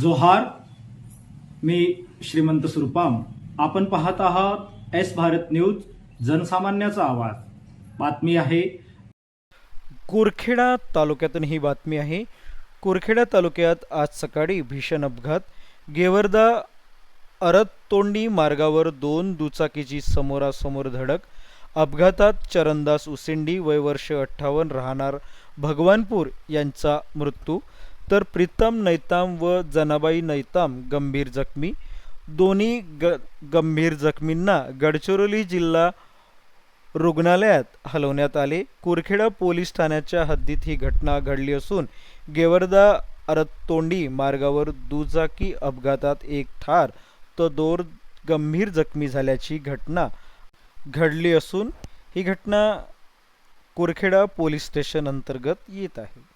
जोहार मी श्रीमंत सुरपाम. आपण पाहत आहात एस भारत न्यूज जनसामान्याचा आवाज. बातमी आहे. कुरखेडा तालुक्यातून ही बातमी आहे. कुरखेडा तालुक्यात आज सकाळी भीषण अपघात. गेवर्दा अरततोंडी मार्गावर दोन दुचाकीची समोरासमोर धडक. अपघातात चरणदास उसेंडी वय वर्ष अठ्ठावन्न राहणार भगवानपूर यांचा मृत्यू. तर प्रीतम नैताम व जनाबाई नैताम गंभीर जखमी. दोन्ही ग गंभीर जखमींना गडचिरोली जिल्हा रुग्णालयात हलवण्यात आले. कुरखेडा पोलीस ठाण्याच्या हद्दीत ही घटना घडली असून गेवर्दा अरतोंडी मार्गावर दुचाकी अपघातात एक ठार तर दोन गंभीर जखमी झाल्याची घटना घडली असून ही घटना कुरखेडा पोलीस स्टेशन अंतर्गत येत आहे.